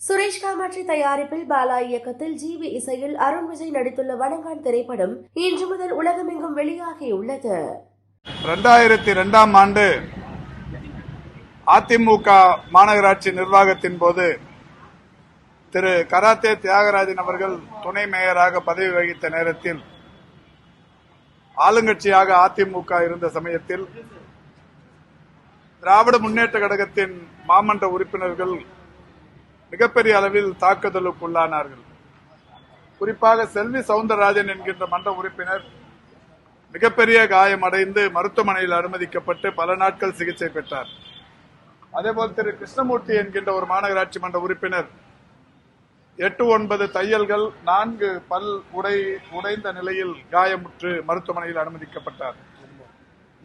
சுரேஷ் காமாட்சி தயாரிப்பில் பாலா இயக்கத்தில் ஜிவி இசையில் அருண் விஜய் நடித்துள்ள வணங்கான் திரைப்படம் இன்று முதல் உலகமெங்கும் வெளியாகியுள்ளது. ரெண்டாயிரத்தி ரெண்டாம் ஆண்டு அதிமுக மாநகராட்சி நிர்வாகத்தின் போது திரு கராத்தே தியாகராஜன் அவர்கள் துணை மேயராக பதவி வகித்த நேரத்தில் ஆளுங்கட்சியாக அதிமுக இருந்த சமயத்தில் திராவிட முன்னேற்ற கழகத்தின் மாமன்ற உறுப்பினர்கள் மிகப்பெரிய அளவில் தாக்குதலுக்கு உள்ளானார்கள் குறிப்பாக செல்வி சவுந்தரராஜன் என்கின்ற மன்ற உறுப்பினர் மிகப்பெரிய காயமடைந்து மருத்துவமனையில் அனுமதிக்கப்பட்டு பல நாட்கள் சிகிச்சை பெற்றார். அதேபோல் திரு கிருஷ்ணமூர்த்தி என்கின்ற ஒரு மாநகராட்சி மன்ற உறுப்பினர் எட்டு ஒன்பது தையல்கள் நான்கு பல் உடை உடைந்த நிலையில் காயமுற்று மருத்துவமனையில் அனுமதிக்கப்பட்டார்.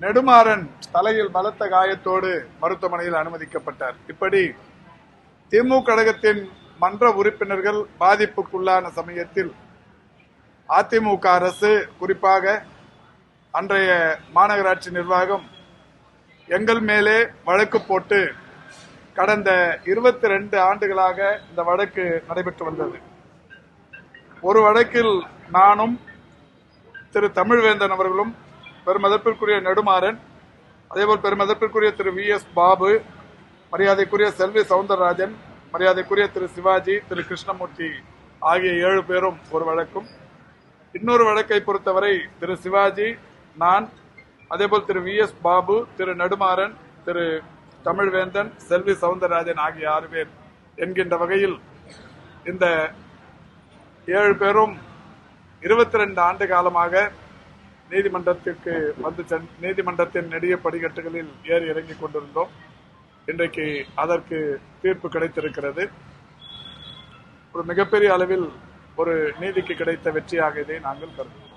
நெடுமாறன் தலையில் பலத்த காயத்தோடு மருத்துவமனையில் அனுமதிக்கப்பட்டார். இப்படி திமுக கழகத்தின் மன்ற உறுப்பினர்கள் பாதிப்புக்குள்ளான சமயத்தில் அதிமுக அரசு குறிப்பாக அன்றைய மாநகராட்சி நிர்வாகம் எங்கள் மேலே வழக்கு போட்டு கடந்த இருபத்தி ரெண்டு ஆண்டுகளாக இந்த வழக்கு நடைபெற்று வந்தது. ஒரு வழக்கில் நானும் திரு தமிழ்வேந்தன் அவர்களும் பெருமதிப்பிற்குரிய நெடுமாறன் அதேபோல் பெருமதிப்பிற்குரிய திரு வி எஸ் பாபு மரியாதைக்குரிய செல்வி சவுந்தரராஜன் மரியாதைக்குரிய திரு சிவாஜி திரு கிருஷ்ணமூர்த்தி ஆகிய ஏழு பேரும் ஒரு வழக்கும். இன்னொரு வழக்கை பொறுத்தவரை திரு சிவாஜி நான் அதேபோல் திரு வி எஸ் பாபு திரு நெடுமாறன் திரு தமிழ்வேந்தன் செல்வி சவுந்தரராஜன் ஆகிய ஆறு பேர் என்கின்ற வகையில் இந்த ஏழு பேரும் இருபத்தி ரெண்டு ஆண்டு காலமாக நீதிமன்றத்திற்கு வந்து சென்- நீதிமன்றத்தின் நெடிய படிக்கட்டுகளில் ஏறி இறங்கிக் கொண்டிருந்தோம். இன்றைக்கு அதற்கு தீர்ப்பு கிடைத்திருக்கிறது. ஒரு மிகப்பெரிய அளவில் ஒரு நீதிக்கு கிடைத்த வெற்றியாக இதை நாங்கள் கருதுகிறோம்.